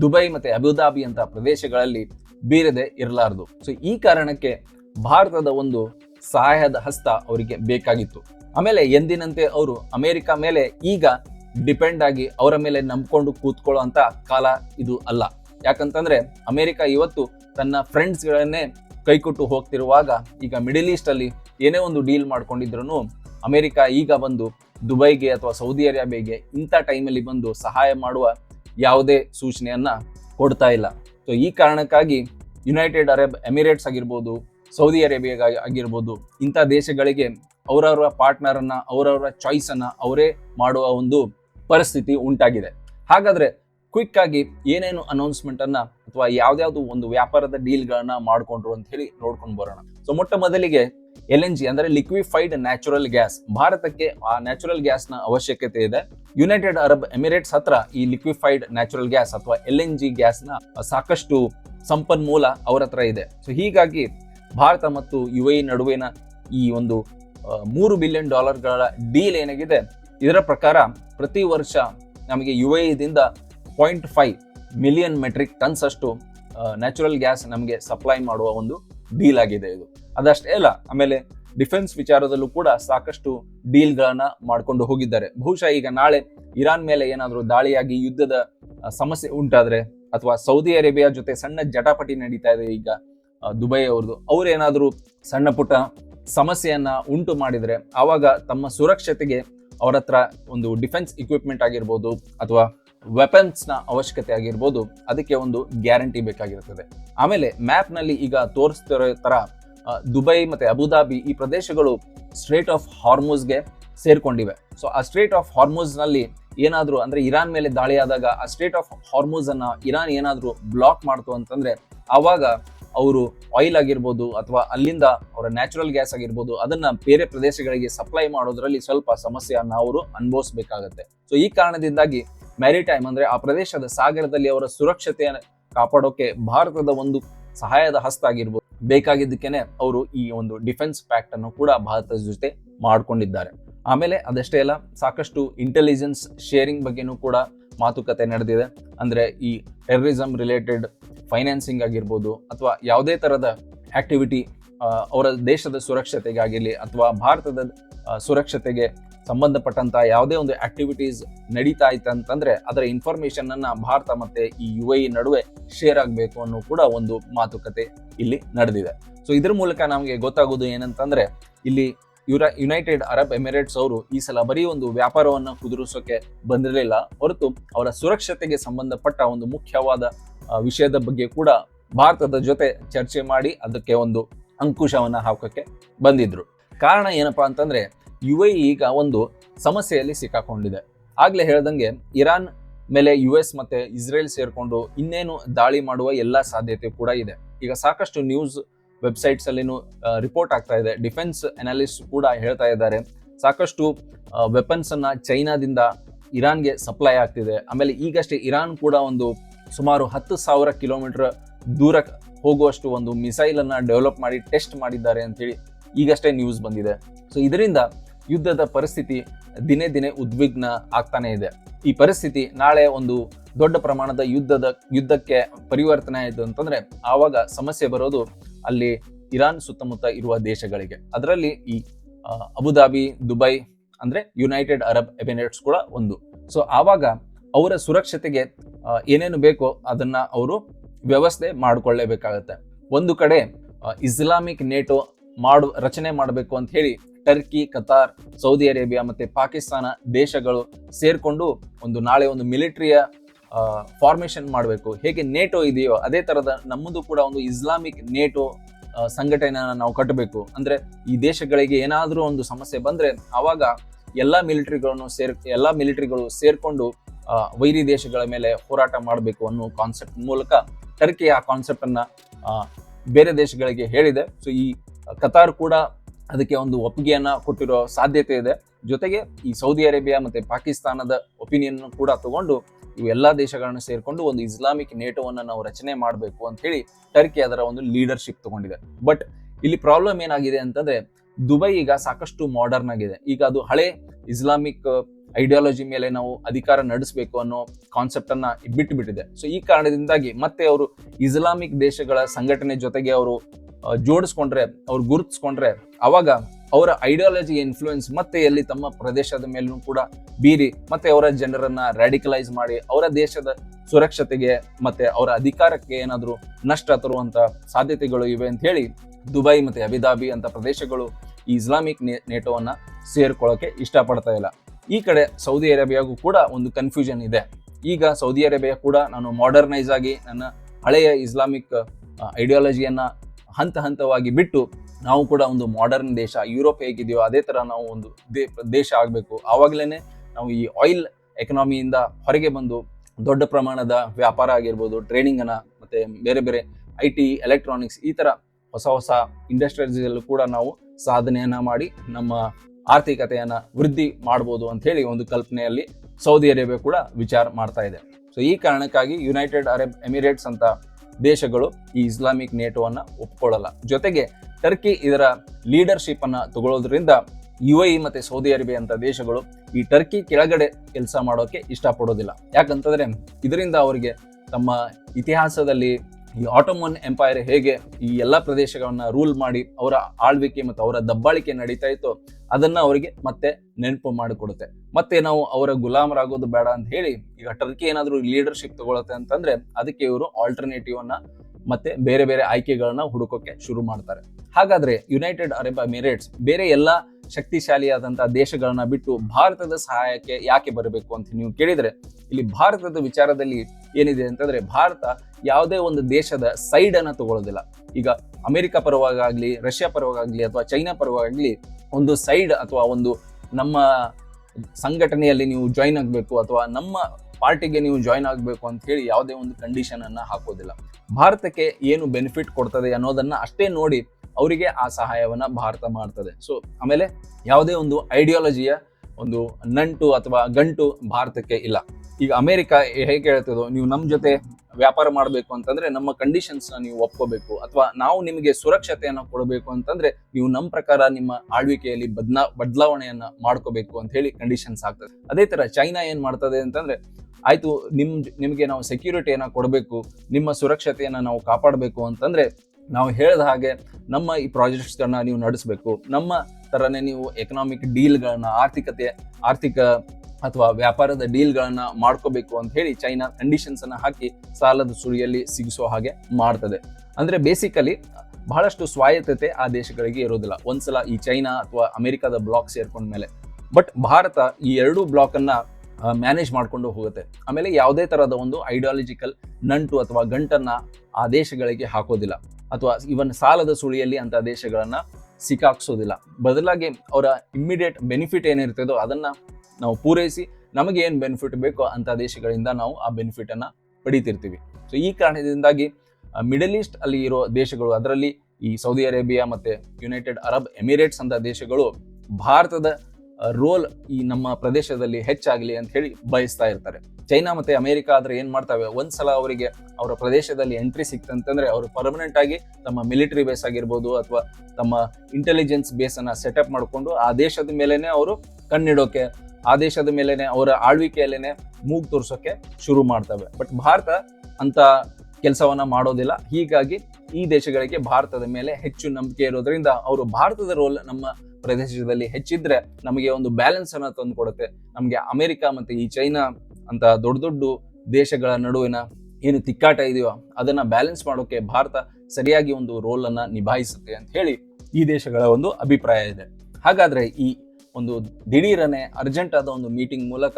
ದುಬೈ ಮತ್ತೆ ಅಬುದಾಬಿ ಅಂತ ಪ್ರದೇಶಗಳಲ್ಲಿ ಬೀರದೆ ಇರಲಾರದು. ಸೊ ಈ ಕಾರಣಕ್ಕೆ ಭಾರತದ ಒಂದು ಸಹಾಯದ ಹಸ್ತ ಅವರಿಗೆ ಬೇಕಾಗಿತ್ತು. ಆಮೇಲೆ ಎಂದಿನಂತೆ ಅವರು ಅಮೆರಿಕ ಮೇಲೆ ಈಗ ಡಿಪೆಂಡ್ ಆಗಿ ಅವರ ಮೇಲೆ ನಂಬ್ಕೊಂಡು ಕೂತ್ಕೊಳ್ಳೋ ಅಂತ ಕಾಲ ಇದು ಅಲ್ಲ. ಯಾಕಂತಂದ್ರೆ ಅಮೆರಿಕ ಇವತ್ತು ತನ್ನ ಫ್ರೆಂಡ್ಸ್ಗಳನ್ನೇ ಕೈಕೊಟ್ಟು ಹೋಗ್ತಿರುವಾಗ ಈಗ ಮಿಡಿಲ್ ಈಸ್ಟ್ ಅಲ್ಲಿ ಏನೇ ಒಂದು ಡೀಲ್ ಮಾಡ್ಕೊಂಡಿದ್ರು ಅಮೆರಿಕ ಈಗ ಬಂದು ದುಬೈಗೆ ಅಥವಾ ಸೌದಿ ಅರೇಬಿಯಾಗೆ ಇಂಥ ಟೈಮಲ್ಲಿ ಬಂದು ಸಹಾಯ ಮಾಡುವ ಯಾವುದೇ ಸೂಚನೆಯನ್ನ ಕೊಡ್ತಾ ಇಲ್ಲ. ಸೊ ಈ ಕಾರಣಕ್ಕಾಗಿ ಯುನೈಟೆಡ್ ಅರಬ್ ಎಮಿರೇಟ್ಸ್ ಆಗಿರ್ಬೋದು ಸೌದಿ ಅರೇಬಿಯಾ ಆಗಿರ್ಬೋದು, ಇಂಥ ದೇಶಗಳಿಗೆ ಅವರವರ ಪಾರ್ಟ್ನರನ್ನು ಅವರವರ ಚಾಯ್ಸನ್ನು ಅವರೇ ಮಾಡುವ ಒಂದು ಪರಿಸ್ಥಿತಿ ಉಂಟಾಗಿದೆ. ಹಾಗಾದರೆ ಕ್ವಿಕ್ಕಾಗಿ ಏನೇನು ಅನೌನ್ಸ್ಮೆಂಟನ್ನು ಅನ್ನ ಅಥವಾ ಯಾವ್ದಾವ್ದು ಒಂದು ವ್ಯಾಪಾರದ ಡೀಲ್ಗಳನ್ನ ಮಾಡಿಕೊಂಡ್ರು ಅಂತ ಹೇಳಿ ನೋಡ್ಕೊಂಡು ಬರೋಣ. ಸೊ ಮೊಟ್ಟ ಮೊದಲಿಗೆ ಎಲ್ ಎನ್ ಜಿ ಅಂದ್ರೆ ಲಿಕ್ವಿಫೈಡ್ ನ್ಯಾಚುರಲ್ ಗ್ಯಾಸ್ ಭಾರತಕ್ಕೆ ಆ ನ್ಯಾಚುರಲ್ ಗ್ಯಾಸ್ನ ಅವಶ್ಯಕತೆ ಇದೆ. ಯುನೈಟೆಡ್ ಅರಬ್ ಎಮಿರೇಟ್ಸ್ ಹತ್ರ ಈ ಲಿಕ್ವಿಫೈಡ್ ನ್ಯಾಚುರಲ್ ಗ್ಯಾಸ್ ಅಥವಾ ಎಲ್ ಎನ್ ಜಿ ಗ್ಯಾಸ್ನ ಸಾಕಷ್ಟು ಸಂಪನ್ಮೂಲ ಅವರ ಹತ್ರ ಇದೆ. ಸೊ ಹೀಗಾಗಿ ಭಾರತ ಮತ್ತು ಯು ಎ ನಡುವಿನ ಈ ಒಂದು ಮೂರು ಬಿಲಿಯನ್ ಡಾಲರ್ಗಳ ಡೀಲ್ ಏನಾಗಿದೆ? ಇದರ ಪ್ರಕಾರ ಪ್ರತಿ ವರ್ಷ ನಮಗೆ ಯು ದಿಂದ point five million metric tons ಅಷ್ಟು ನ್ಯಾಚುರಲ್ ಗ್ಯಾಸ್ ನಮಗೆ ಸಪ್ಲೈ ಮಾಡುವ ಒಂದು ಡೀಲ್ ಆಗಿದೆ ಇದು. ಅದಷ್ಟೇ ಅಲ್ಲ, ಆಮೇಲೆ ಡಿಫೆನ್ಸ್ ವಿಚಾರದಲ್ಲೂ ಕೂಡ ಸಾಕಷ್ಟು ಡೀಲ್ಗಳನ್ನ ಮಾಡ್ಕೊಂಡು ಹೋಗಿದ್ದಾರೆ. ಬಹುಶಃ ಈಗ ನಾಳೆ ಇರಾನ್ ಮೇಲೆ ಏನಾದರೂ ದಾಳಿಯಾಗಿ ಯುದ್ಧದ ಸಮಸ್ಯೆ ಉಂಟಾದ್ರೆ, ಅಥವಾ ಸೌದಿ ಅರೇಬಿಯಾ ಜೊತೆ ಸಣ್ಣ ಜಟಾಪಟಿ ನಡೀತಾ ಇದೆ ಈಗ ದುಬೈ ಅವ್ರದ್ದು ಅವರೇನಾದರೂ ಸಣ್ಣ ಪುಟ್ಟ ಸಮಸ್ಯೆಯನ್ನ ಉಂಟು ಮಾಡಿದ್ರೆ, ಆವಾಗ ತಮ್ಮ ಸುರಕ್ಷತೆಗೆ ಅವರತ್ರ ಒಂದು ಡಿಫೆನ್ಸ್ ಇಕ್ವಿಪ್ಮೆಂಟ್ ಆಗಿರ್ಬೋದು, ಅಥವಾ ವೆಪನ್ಸ್ನ ಅವಶ್ಯಕತೆ ಆಗಿರ್ಬೋದು, ಅದಕ್ಕೆ ಒಂದು ಗ್ಯಾರಂಟಿ ಬೇಕಾಗಿರುತ್ತದೆ. ಆಮೇಲೆ ಮ್ಯಾಪ್ನಲ್ಲಿ ಈಗ ತೋರಿಸ್ತಿರೋ ಥರ ದುಬೈ ಮತ್ತೆ ಅಬುದಾಬಿ ಈ ಪ್ರದೇಶಗಳು ಸ್ಟ್ರೇಟ್ ಆಫ್ ಹಾರ್ಮೋಸ್ಗೆ ಸೇರ್ಕೊಂಡಿವೆ. ಸೊ ಆ ಸ್ಟ್ರೇಟ್ ಆಫ್ ಹಾರ್ಮೋಸ್ನಲ್ಲಿ ಅಂದರೆ ಇರಾನ್ ಮೇಲೆ ದಾಳಿ ಆದಾಗ ಆ ಸ್ಟೇಟ್ ಆಫ್ ಹಾರ್ಮೋಸ್ ಅನ್ನ ಇರಾನ್ ಏನಾದರೂ ಬ್ಲಾಕ್ ಮಾಡ್ತು ಅಂತಂದ್ರೆ, ಆವಾಗ ಅವರು ಆಯಿಲ್ ಆಗಿರ್ಬೋದು ಅಥವಾ ಅಲ್ಲಿಂದ ಅವರ ನ್ಯಾಚುರಲ್ ಗ್ಯಾಸ್ ಆಗಿರ್ಬೋದು, ಅದನ್ನ ಬೇರೆ ಪ್ರದೇಶಗಳಿಗೆ ಸಪ್ಲೈ ಮಾಡೋದ್ರಲ್ಲಿ ಸ್ವಲ್ಪ ಸಮಸ್ಯೆಯನ್ನ ಅವರು ಅನುಭವಿಸಬೇಕಾಗತ್ತೆ. ಸೊ ಈ ಕಾರಣದಿಂದಾಗಿ ಮ್ಯಾರಿಟೈಮ್ ಅಂದ್ರೆ ಆ ಪ್ರದೇಶದ ಸಾಗರದಲ್ಲಿ ಅವರ ಸುರಕ್ಷತೆಯನ್ನು ಕಾಪಾಡೋಕೆ ಭಾರತದ ಒಂದು ಸಹಾಯದ ಹಸ್ತ ಆಗಿರ್ಬೋದು. ಬೇಕಾಗಿದ್ದಕ್ಕೇನೆ ಅವರು ಈ ಒಂದು ಡಿಫೆನ್ಸ್ ಪ್ಯಾಕ್ಟ್ ಅನ್ನು ಕೂಡ ಭಾರತದ ಜೊತೆ ಮಾಡ್ಕೊಂಡಿದ್ದಾರೆ. ಆಮೇಲೆ ಅದಷ್ಟೇ ಅಲ್ಲ, ಸಾಕಷ್ಟು ಇಂಟೆಲಿಜೆನ್ಸ್ ಶೇರಿಂಗ್ ಬಗ್ಗೆನೂ ಕೂಡ ಮಾತುಕತೆ ನಡೆದಿದೆ. ಅಂದ್ರೆ ಈ ಟೆರರಿಸಂ ರಿಲೇಟೆಡ್ ಫೈನಾನ್ಸಿಂಗ್ ಆಗಿರ್ಬೋದು, ಅಥವಾ ಯಾವುದೇ ತರದ ಆಕ್ಟಿವಿಟಿ ಅವರ ದೇಶದ ಸುರಕ್ಷತೆಗಾಗಿರ್ಲಿ, ಅಥವಾ ಭಾರತದ ಸುರಕ್ಷತೆಗೆ ಸಂಬಂಧಪಟ್ಟಂತ ಯಾವುದೇ ಒಂದು ಆಕ್ಟಿವಿಟೀಸ್ ನಡೀತಾ ಇತ್ತು ಅಂತಂದ್ರೆ ಅದರ ಇನ್ಫಾರ್ಮೇಶನ್ ಅನ್ನ ಭಾರತ ಮತ್ತೆ ಈ ಯು ಎ ನಡುವೆ ಶೇರ್ ಆಗಬೇಕು ಅನ್ನೋ ಕೂಡ ಒಂದು ಮಾತುಕತೆ ಇಲ್ಲಿ ನಡೆದಿದೆ. ಸೊ ಇದ್ರ ಮೂಲಕ ನಮಗೆ ಗೊತ್ತಾಗೋದು ಏನಂತಂದ್ರೆ, ಇಲ್ಲಿ ಯುರ ಯುನೈಟೆಡ್ ಅರಬ್ ಎಮಿರೇಟ್ಸ್ ಅವರು ಈ ಸಲ ಬರೀ ಒಂದು ವ್ಯಾಪಾರವನ್ನ ಕುದುರಿಸೋಕೆ ಬಂದಿರಲಿಲ್ಲ. ಹೊರತು ಅವರ ಸುರಕ್ಷತೆಗೆ ಸಂಬಂಧಪಟ್ಟ ಒಂದು ಮುಖ್ಯವಾದ ವಿಷಯದ ಬಗ್ಗೆ ಕೂಡ ಭಾರತದ ಜೊತೆ ಚರ್ಚೆ ಮಾಡಿ ಅದಕ್ಕೆ ಒಂದು ಅಂಕುಶವನ್ನ ಹಾಕೋಕೆ ಬಂದಿದ್ರು. ಕಾರಣ ಏನಪ್ಪಾ ಅಂತಂದ್ರೆ ಯು ಎ ಈಗ ಒಂದು ಸಮಸ್ಯೆಯಲ್ಲಿ ಸಿಕ್ಕಾಕೊಂಡಿದೆ. ಆಗ್ಲೇ ಹೇಳ್ದಂಗೆ ಇರಾನ್ ಮೇಲೆ ಯು ಎಸ್ ಮತ್ತೆ ಇಸ್ರೇಲ್ ಸೇರ್ಕೊಂಡು ಇನ್ನೇನು ದಾಳಿ ಮಾಡುವ ಎಲ್ಲ ಸಾಧ್ಯತೆ ಕೂಡ ಇದೆ. ಈಗ ಸಾಕಷ್ಟು ನ್ಯೂಸ್ ವೆಬ್ಸೈಟ್ಸ್ ಅಲ್ಲಿನೂ ರಿಪೋರ್ಟ್ ಆಗ್ತಾ ಇದೆ. ಡಿಫೆನ್ಸ್ ಅನಾಲಿಸ್ಟ್ ಕೂಡ ಹೇಳ್ತಾ ಇದ್ದಾರೆ. ಸಾಕಷ್ಟು ವೆಪನ್ಸ್ ಅನ್ನ ಚೈನಾದಿಂದ ಇರಾನ್ಗೆ ಸಪ್ಲೈ ಆಗ್ತಿದೆ. ಆಮೇಲೆ ಈಗಷ್ಟೇ ಇರಾನ್ ಕೂಡ ಒಂದು ಸುಮಾರು ಹತ್ತು ಸಾವಿರ ಕಿಲೋಮೀಟರ್ ದೂರ ಹೋಗುವಷ್ಟು ಒಂದು ಮಿಸೈಲನ್ನು ಡೆವಲಪ್ ಮಾಡಿ ಟೆಸ್ಟ್ ಮಾಡಿದ್ದಾರೆ ಅಂತೇಳಿ ಈಗಷ್ಟೇ ನ್ಯೂಸ್ ಬಂದಿದೆ. ಸೊ ಇದರಿಂದ ಯುದ್ಧದ ಪರಿಸ್ಥಿತಿ ದಿನೇ ದಿನೇ ಉದ್ವಿಗ್ನ ಆಗ್ತಾನೆ ಇದೆ. ಈ ಪರಿಸ್ಥಿತಿ ನಾಳೆ ಒಂದು ದೊಡ್ಡ ಪ್ರಮಾಣದ ಯುದ್ಧದ, ಯುದ್ಧಕ್ಕೆ ಪರಿವರ್ತನೆ ಆಯಿತು ಅಂತಂದ್ರೆ ಆವಾಗ ಸಮಸ್ಯೆ ಬರೋದು ಅಲ್ಲಿ ಇರಾನ್ ಸುತ್ತಮುತ್ತ ಇರುವ ದೇಶಗಳಿಗೆ. ಅದರಲ್ಲಿ ಈ ಅಬುದಾಬಿ, ದುಬೈ ಅಂದ್ರೆ ಯುನೈಟೆಡ್ ಅರಬ್ ಎಮಿರೇಟ್ಸ್ ಕೂಡ ಒಂದು. ಸೊ ಆವಾಗ ಅವರ ಸುರಕ್ಷತೆಗೆ ಏನೇನು ಬೇಕೋ ಅದನ್ನ ಅವರು ವ್ಯವಸ್ಥೆ ಮಾಡಿಕೊಳ್ಳೇಬೇಕಾಗತ್ತೆ. ಒಂದು ಕಡೆ ಇಸ್ಲಾಮಿಕ್ ನೇಟೋ ಮಾಡು ರಚನೆ ಮಾಡಬೇಕು ಅಂತ ಹೇಳಿ ಟರ್ಕಿ, ಕತಾರ್, ಸೌದಿ ಅರೇಬಿಯಾ ಮತ್ತೆ ಪಾಕಿಸ್ತಾನ ದೇಶಗಳು ಸೇರ್ಕೊಂಡು ಒಂದು ನಾಳೆ ಒಂದು ಮಿಲಿಟರಿಯ ಫಾರ್ಮೇಷನ್ ಮಾಡಬೇಕು. ಹೇಗೆ ನೇಟೋ ಇದೆಯೋ ಅದೇ ತರದ ನಮ್ಮದು ಕೂಡ ಒಂದು ಇಸ್ಲಾಮಿಕ್ ನೇಟೋ ಸಂಘಟನೆಯನ್ನು ನಾವು ಕಟ್ಟಬೇಕು. ಅಂದ್ರೆ ಈ ದೇಶಗಳಿಗೆ ಏನಾದರೂ ಒಂದು ಸಮಸ್ಯೆ ಬಂದ್ರೆ ಆವಾಗ ಎಲ್ಲ ಮಿಲಿಟರಿಗಳನ್ನು ಸೇರ್, ಎಲ್ಲ ಮಿಲಿಟರಿಗಳು ಸೇರ್ಕೊಂಡು ವೈರಿ ದೇಶಗಳ ಮೇಲೆ ಹೋರಾಟ ಮಾಡಬೇಕು ಅನ್ನೋ ಕಾನ್ಸೆಪ್ಟ್ ಮೂಲಕ ಟರ್ಕಿ ಆ ಕಾನ್ಸೆಪ್ಟ್ ಬೇರೆ ದೇಶಗಳಿಗೆ ಹೇಳಿದೆ. ಸೊ ಈ ಕತಾರ್ ಕೂಡ ಅದಕ್ಕೆ ಒಂದು ಒಪ್ಪಿಗೆಯನ್ನ ಕೊಟ್ಟಿರೋ ಸಾಧ್ಯತೆ ಇದೆ. ಜೊತೆಗೆ ಈ ಸೌದಿ ಅರೇಬಿಯಾ ಮತ್ತೆ ಪಾಕಿಸ್ತಾನದ ಒಪಿನಿಯನ್ ಕೂಡ ತಗೊಂಡು ಇವು ಎಲ್ಲಾ ದೇಶಗಳನ್ನ ಸೇರ್ಕೊಂಡು ಒಂದು ಇಸ್ಲಾಮಿಕ್ ನೇಟೋವನ್ನ ನಾವು ರಚನೆ ಮಾಡಬೇಕು ಅಂತ ಹೇಳಿ ಟರ್ಕಿ ಅದರ ಒಂದು ಲೀಡರ್ಶಿಪ್ ತಗೊಂಡಿದೆ. ಬಟ್ ಇಲ್ಲಿ ಪ್ರಾಬ್ಲಮ್ ಏನಾಗಿದೆ ಅಂತಂದ್ರೆ ದುಬೈ ಈಗ ಸಾಕಷ್ಟು ಮಾಡರ್ನ್ ಆಗಿದೆ. ಈಗ ಅದು ಹಳೆ ಇಸ್ಲಾಮಿಕ್ ಐಡಿಯಾಲಜಿ ಮೇಲೆ ನಾವು ಅಧಿಕಾರ ನಡೆಸಬೇಕು ಅನ್ನೋ ಕಾನ್ಸೆಪ್ಟ್ ಅನ್ನ ಬಿಟ್ಟು ಬಿಟ್ಟಿದೆ ಸೊ ಈ ಕಾರಣದಿಂದಾಗಿ ಮತ್ತೆ ಅವರು ಇಸ್ಲಾಮಿಕ್ ದೇಶಗಳ ಸಂಘಟನೆ ಜೊತೆಗೆ ಅವರು ಜೋಡಿಸ್ಕೊಂಡ್ರೆ, ಅವ್ರು ಗುರುತಿಸ್ಕೊಂಡ್ರೆ, ಅವಾಗ ಅವರ ಐಡಿಯಾಲಜಿ ಇನ್ಫ್ಲೂಯೆನ್ಸ್ ಮತ್ತೆ ಎಲ್ಲಿ ತಮ್ಮ ಪ್ರದೇಶದ ಮೇಲೂ ಕೂಡ ಬೀರಿ, ಮತ್ತೆ ಅವರ ಜನರನ್ನ ರ್ಯಾಡಿಕಲೈಸ್ ಮಾಡಿ, ಅವರ ದೇಶದ ಸುರಕ್ಷತೆಗೆ ಮತ್ತೆ ಅವರ ಅಧಿಕಾರಕ್ಕೆ ಏನಾದರೂ ನಷ್ಟ ತರುವಂತ ಸಾಧ್ಯತೆಗಳು ಇವೆ ಅಂತ ಹೇಳಿ ದುಬೈ ಮತ್ತೆ ಅಬಿದಾಬಿ ಅಂತ ಪ್ರದೇಶಗಳು ಈ ಇಸ್ಲಾಮಿಕ್ ನೇಟೋವನ್ನ ಸೇರ್ಕೊಳ್ಳೋಕೆ ಇಷ್ಟಪಡ್ತಾ ಇಲ್ಲ. ಈ ಕಡೆ ಸೌದಿ ಅರೇಬಿಯಾಗೂ ಕೂಡ ಒಂದು ಕನ್ಫ್ಯೂಷನ್ ಇದೆ. ಈಗ ಸೌದಿ ಅರೇಬಿಯಾ ಕೂಡ ನಾನು ಮಾಡರ್ನೈಸ್ ಆಗಿ ನನ್ನ ಹಳೆಯ ಇಸ್ಲಾಮಿಕ್ ಐಡಿಯಾಲಜಿಯನ್ನ ಹಂತ ಹಂತವಾಗಿ ಬಿಟ್ಟು ನಾವು ಕೂಡ ಒಂದು ಮಾಡರ್ನ್ ದೇಶ ಯುರೋಪ್ ಹೇಗಿದೆಯೋ ಅದೇ ತರ ನಾವು ಒಂದು ದೇಶ ಆಗಬೇಕು. ಆವಾಗಲೇ ನಾವು ಈ ಆಯಿಲ್ ಎಕನಾಮಿಯಿಂದ ಹೊರಗೆ ಬಂದು ದೊಡ್ಡ ಪ್ರಮಾಣದ ವ್ಯಾಪಾರ ಆಗಿರ್ಬೋದು ಟ್ರೈನಿಂಗನ್ನು ಮತ್ತು ಬೇರೆ ಬೇರೆ ಐ ಟಿ ಎಲೆಕ್ಟ್ರಾನಿಕ್ಸ್ ಈ ತರ ಹೊಸ ಹೊಸ ಇಂಡಸ್ಟ್ರೀಸ್ ಕೂಡ ನಾವು ಸಾಧನೆಯನ್ನು ಮಾಡಿ ನಮ್ಮ ಆರ್ಥಿಕತೆಯನ್ನು ವೃದ್ಧಿ ಮಾಡ್ಬೋದು ಅಂತ ಹೇಳಿ ಒಂದು ಕಲ್ಪನೆಯಲ್ಲಿ ಸೌದಿ ಅರೇಬಿಯಾ ಕೂಡ ವಿಚಾರ ಮಾಡ್ತಾ ಇದೆ. ಸೊ ಈ ಕಾರಣಕ್ಕಾಗಿ ಯುನೈಟೆಡ್ ಅರಬ್ ಎಮಿರೇಟ್ಸ್ ಅಂತ ದೇಶಗಳು ಈ ಇಸ್ಲಾಮಿಕ್ ನೇಟೋವನ್ನ ಒಪ್ಕೊಳ್ಳಲ್ಲ. ಜೊತೆಗೆ ಟರ್ಕಿ ಇದರ ಲೀಡರ್ಶಿಪ್ ಅನ್ನ ತಗೊಳ್ಳೋದ್ರಿಂದ ಯು ಎ ಮತ್ತೆ ಸೌದಿ ಅರೇಬಿಯಾ ಅಂತ ದೇಶಗಳು ಈ ಟರ್ಕಿ ಕೆಳಗಡೆ ಕೆಲಸ ಮಾಡೋಕೆ ಇಷ್ಟಪಡೋದಿಲ್ಲ. ಯಾಕಂತಂದ್ರೆ ಇದರಿಂದ ಅವರಿಗೆ ತಮ್ಮ ಇತಿಹಾಸದಲ್ಲಿ ಈ ಆಟೋಮನ್ ಎಂಪೈರ್ ಹೇಗೆ ಈ ಎಲ್ಲ ಪ್ರದೇಶಗಳನ್ನ ರೂಲ್ ಮಾಡಿ ಅವರ ಆಳ್ವಿಕೆ ಮತ್ತು ಅವರ ದಬ್ಬಾಳಿಕೆ ನಡೀತಾ ಇತ್ತು ಅದನ್ನ ಅವರಿಗೆ ಮತ್ತೆ ನೆನಪು ಮಾಡಿಕೊಡುತ್ತೆ. ಮತ್ತೆ ನಾವು ಅವರ ಗುಲಾಮರಾಗೋದು ಬೇಡ ಅಂತ ಹೇಳಿ ಈಗ ಟರ್ಕಿ ಏನಾದರೂ ಲೀಡರ್ಶಿಪ್ ತಗೊಳತ್ತೆ ಅಂತಂದ್ರೆ ಅದಕ್ಕೆ ಇವರು ಆಲ್ಟರ್ನೇಟಿವ್ ಅನ್ನ ಮತ್ತೆ ಬೇರೆ ಬೇರೆ ಆಯ್ಕೆಗಳನ್ನ ಹುಡುಕೋಕೆ ಶುರು ಮಾಡ್ತಾರೆ. ಹಾಗಾದ್ರೆ ಯುನೈಟೆಡ್ ಅರಬ್ ಎಮಿರೇಟ್ಸ್ ಬೇರೆ ಎಲ್ಲ ಶಕ್ತಿಶಾಲಿಯಾದಂತಹ ದೇಶಗಳನ್ನ ಬಿಟ್ಟು ಭಾರತದ ಸಹಾಯಕ್ಕೆ ಯಾಕೆ ಬರಬೇಕು ಅಂತ ನೀವು ಕೇಳಿದ್ರೆ ಇಲ್ಲಿ ಭಾರತದ ವಿಚಾರದಲ್ಲಿ ಏನಿದೆ ಅಂತಂದ್ರೆ ಭಾರತ ಯಾವುದೇ ಒಂದು ದೇಶದ ಸೈಡ್ ಅನ್ನ ತಗೊಳ್ಳೋದಿಲ್ಲ ಈಗ ಅಮೆರಿಕ ಪರವಾಗಲಿ ರಷ್ಯಾ ಪರವಾಗಲಿ ಅಥವಾ ಚೈನಾ ಪರವಾಗಲಿ ಒಂದು ಸೈಡ್ ಅಥವಾ ಒಂದು ನಮ್ಮ ಸಂಘಟನೆಯಲ್ಲಿ ನೀವು ಜಾಯಿನ್ ಆಗಬೇಕು ಅಥವಾ ನಮ್ಮ ಪಾರ್ಟಿಗೆ ನೀವು ಜಾಯಿನ್ ಆಗಬೇಕು ಅಂತ ಹೇಳಿ ಯಾವುದೇ ಒಂದು ಕಂಡೀಷನ್ ಅನ್ನ ಹಾಕೋದಿಲ್ಲ. ಭಾರತಕ್ಕೆ ಏನು ಬೆನಿಫಿಟ್ ಕೊಡ್ತದೆ ಅನ್ನೋದನ್ನ ಅಷ್ಟೇ ನೋಡಿ ಅವರಿಗೆ ಆ ಸಹಾಯವನ್ನ ಭಾರತ ಮಾಡ್ತದೆ. ಸೊ ಆಮೇಲೆ ಯಾವುದೇ ಒಂದು ಐಡಿಯಾಲಜಿಯ ಒಂದು ನಂಟು ಅಥವಾ ಗಂಟು ಭಾರತಕ್ಕೆ ಇಲ್ಲ. ಈಗ ಅಮೆರಿಕ ಹೇಗೆ ಹೇಳ್ತದೋ ನೀವು ನಮ್ಮ ಜೊತೆ ವ್ಯಾಪಾರ ಮಾಡಬೇಕು ಅಂತಂದ್ರೆ ನಮ್ಮ ಕಂಡೀಷನ್ಸ್ ನೀವು ಒಪ್ಕೋಬೇಕು ಅಥವಾ ನಾವು ನಿಮಗೆ ಸುರಕ್ಷತೆಯನ್ನು ಕೊಡಬೇಕು ಅಂತಂದ್ರೆ ನೀವು ನಮ್ಮ ಪ್ರಕಾರ ನಿಮ್ಮ ಆಳ್ವಿಕೆಯಲ್ಲಿ ಬದ್ನಾ, ಬದಲಾವಣೆಯನ್ನ ಮಾಡ್ಕೋಬೇಕು ಅಂತ ಹೇಳಿ ಕಂಡೀಷನ್ಸ್ ಆಗ್ತದೆ. ಅದೇ ತರ ಚೈನಾ ಏನ್ ಮಾಡ್ತದೆ ಅಂತಂದ್ರೆ ಆಯ್ತು ನಿಮ್, ನಿಮಗೆ ನಾವು ಸೆಕ್ಯೂರಿಟಿಯನ್ನ ಕೊಡಬೇಕು, ನಿಮ್ಮ ಸುರಕ್ಷತೆಯನ್ನ ನಾವು ಕಾಪಾಡಬೇಕು ಅಂತಂದ್ರೆ ನಾವು ಹೇಳಿದ ಹಾಗೆ ನಮ್ಮ ಈ ಪ್ರಾಜೆಕ್ಟ್ಸ್ಗಳನ್ನ ನೀವು ನಡೆಸಬೇಕು. ನಮ್ಮ ಥರನೇ ನೀವು ಎಕನಾಮಿಕ್ ಡೀಲ್ಗಳನ್ನ ಆರ್ಥಿಕತೆ, ಆರ್ಥಿಕ ಅಥವಾ ವ್ಯಾಪಾರದ ಡೀಲ್ಗಳನ್ನ ಮಾಡ್ಕೋಬೇಕು ಅಂತ ಹೇಳಿ ಚೈನಾ ಕಂಡೀಷನ್ಸ್ ಅನ್ನ ಹಾಕಿ ಸಾಲದ ಸುಳಿಯಲ್ಲಿ ಸಿಗಿಸೋ ಹಾಗೆ ಮಾಡ್ತದೆ. ಅಂದ್ರೆ ಬೇಸಿಕಲಿ ಬಹಳಷ್ಟು ಸ್ವಾಯತ್ತತೆ ಆ ದೇಶಗಳಿಗೆ ಇರೋದಿಲ್ಲ ಒಂದ್ಸಲ ಈ ಚೈನಾ ಅಥವಾ ಅಮೆರಿಕದ ಬ್ಲಾಕ್ ಸೇರ್ಕೊಂಡ ಮೇಲೆ. ಬಟ್ ಭಾರತ ಈ ಎರಡೂ ಬ್ಲಾಕ್ ಅನ್ನ ಮ್ಯಾನೇಜ್ ಮಾಡ್ಕೊಂಡು ಹೋಗುತ್ತೆ. ಆಮೇಲೆ ಯಾವುದೇ ತರಹದ ಒಂದು ಐಡಿಯಾಲಜಿಕಲ್ ನಂಟು ಅಥವಾ ಗಂಟನ್ನ ಆ ದೇಶಗಳಿಗೆ ಹಾಕೋದಿಲ್ಲ. ಅಥವಾ ಇವನ್ ಸಾಲದ ಸುಳಿಯಲ್ಲಿ ಅಂತ ದೇಶಗಳನ್ನ ಸಿಕ್ಕಾಕ್ಸೋದಿಲ್ಲ. ಬದಲಾಗಿ ಅವರ ಇಮ್ಮಿಡಿಯೇಟ್ ಬೆನಿಫಿಟ್ ಏನಿರ್ತದೋ ಅದನ್ನ ನಾವು ಪೂರೈಸಿ ನಮಗೆ ಏನು ಬೆನಿಫಿಟ್ ಬೇಕೋ ಅಂತ ದೇಶಗಳಿಂದ ನಾವು ಆ ಬೆನಿಫಿಟ್ ಅನ್ನ ಪಡಿತಿರ್ತೀವಿ. ಸೊ ಈ ಕಾರಣದಿಂದಾಗಿ ಮಿಡಲ್ ಈಸ್ಟ್ ಅಲ್ಲಿ ಇರೋ ದೇಶಗಳು, ಅದರಲ್ಲಿ ಈ ಸೌದಿ ಅರೇಬಿಯಾ ಮತ್ತೆ ಯುನೈಟೆಡ್ ಅರಬ್ ಎಮಿರೇಟ್ಸ್ ಅಂತ ದೇಶಗಳು ಭಾರತದ ರೋಲ್ ಈ ನಮ್ಮ ಪ್ರದೇಶದಲ್ಲಿ ಹೆಚ್ಚಾಗಲಿ ಅಂತ ಹೇಳಿ ಬಯಸ್ತಾ ಇರ್ತಾರೆ. ಚೈನಾ ಮತ್ತೆ ಅಮೆರಿಕ ಆದ್ರೆ ಏನ್ ಮಾಡ್ತವೆ? ಒಂದ್ಸಲ ಅವರಿಗೆ ಅವರ ಪ್ರದೇಶದಲ್ಲಿ ಎಂಟ್ರಿ ಸಿಕ್ತಂತಂದ್ರೆ ಅವರು ಪರ್ಮನೆಂಟ್ ಆಗಿ ತಮ್ಮ ಮಿಲಿಟರಿ ಬೇಸ್ ಆಗಿರ್ಬೋದು ಅಥವಾ ತಮ್ಮ ಇಂಟೆಲಿಜೆನ್ಸ್ ಬೇಸ್ ಅನ್ನ ಸೆಟಪ್ ಮಾಡಿಕೊಂಡು ಆ ದೇಶದ ಮೇಲೆನೆ ಅವರು ಕಣ್ಣಿಡೋಕೆ, ಆ ದೇಶದ ಮೇಲೆನೆ ಅವರ ಆಳ್ವಿಕೆಯಲ್ಲೇನೆ ಮೂಗ್ ತೋರ್ಸೋಕೆ ಶುರು ಮಾಡ್ತವೆ. ಬಟ್ ಭಾರತ ಅಂತ ಕೆಲಸವನ್ನ ಮಾಡೋದಿಲ್ಲ. ಹೀಗಾಗಿ ಈ ದೇಶಗಳಿಗೆ ಭಾರತದ ಮೇಲೆ ಹೆಚ್ಚು ನಂಬಿಕೆ ಇರೋದ್ರಿಂದ ಅವರು ಭಾರತದ ರೋಲ್ ನಮ್ಮ ಪ್ರದೇಶದಲ್ಲಿ ಹೆಚ್ಚಿದ್ರೆ ನಮಗೆ ಒಂದು ಬ್ಯಾಲೆನ್ಸ್ ಅನ್ನ ತಂದು ಕೊಡುತ್ತೆ. ನಮಗೆ ಅಮೆರಿಕ ಮತ್ತೆ ಈ ಚೈನಾ ಅಂತ ದೊಡ್ಡ ದೊಡ್ಡ ದೇಶಗಳ ನಡುವಿನ ಏನು ತಿಕ್ಕಾಟ ಇದೆಯೋ ಅದನ್ನ ಬ್ಯಾಲೆನ್ಸ್ ಮಾಡೋಕೆ ಭಾರತ ಸರಿಯಾಗಿ ಒಂದು ರೋಲ್ ಅನ್ನ ನಿಭಾಯಿಸುತ್ತೆ ಅಂತ ಹೇಳಿ ಈ ದೇಶಗಳ ಒಂದು ಅಭಿಪ್ರಾಯ ಇದೆ. ಹಾಗಾದ್ರೆ ಈ ಒಂದು ದಿಢೀರನೆ ಅರ್ಜೆಂಟ್ ಆದ ಒಂದು ಮೀಟಿಂಗ್ ಮೂಲಕ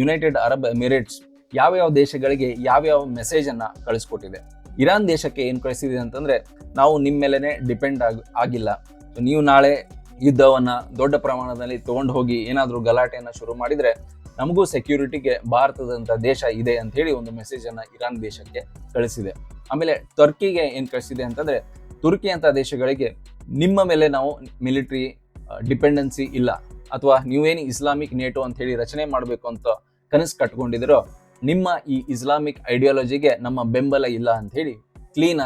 ಯುನೈಟೆಡ್ ಅರಬ್ ಎಮಿರೇಟ್ಸ್ ಯಾವ್ಯಾವ ದೇಶಗಳಿಗೆ ಯಾವ್ಯಾವ ಮೆಸೇಜ್ ಅನ್ನ ಕಳಿಸ್ಕೊಟ್ಟಿದೆ? ಇರಾನ್ ದೇಶಕ್ಕೆ ಏನು ಕಳಿಸಿದೆ ಅಂತಂದ್ರೆ ನಾವು ನಿಮ್ಮ ಮೇಲೆನೆ ಡಿಪೆಂಡ್ ಆಗ ಆಗಿಲ್ಲ. ನೀವು ನಾಳೆ ಯುದ್ಧವನ್ನ ದೊಡ್ಡ ಪ್ರಮಾಣದಲ್ಲಿ ತಗೊಂಡು ಹೋಗಿ ಏನಾದರೂ ಗಲಾಟೆಯನ್ನು ಶುರು ಮಾಡಿದರೆ ನಮಗೂ ಸೆಕ್ಯೂರಿಟಿಗೆ ಭಾರತದಂಥ ದೇಶ ಇದೆ ಅಂತ ಹೇಳಿ ಒಂದು ಮೆಸೇಜನ್ನು ಇರಾನ್ ದೇಶಕ್ಕೆ ಕಳಿಸಿದೆ. ಆಮೇಲೆ ಟರ್ಕಿಗೆ ಏನು ಕಳಿಸಿದೆ ಅಂತಂದರೆ ತುರ್ಕಿ ಅಂತ ದೇಶಗಳಿಗೆ ನಿಮ್ಮ ಮೇಲೆ ನಾವು ಮಿಲಿಟ್ರಿ ಡಿಪೆಂಡೆನ್ಸಿ ಇಲ್ಲ. ಅಥವಾ ನೀವೇನು ಇಸ್ಲಾಮಿಕ್ ನೇಟೋ ಅಂತ ಹೇಳಿ ರಚನೆ ಮಾಡಬೇಕು ಅಂತ ಕನಸು ಕಟ್ಕೊಂಡಿದ್ರೋ ನಿಮ್ಮ ಈ ಇಸ್ಲಾಮಿಕ್ ಐಡಿಯಾಲಜಿಗೆ ನಮ್ಮ ಬೆಂಬಲ ಇಲ್ಲ ಅಂತ ಹೇಳಿ clean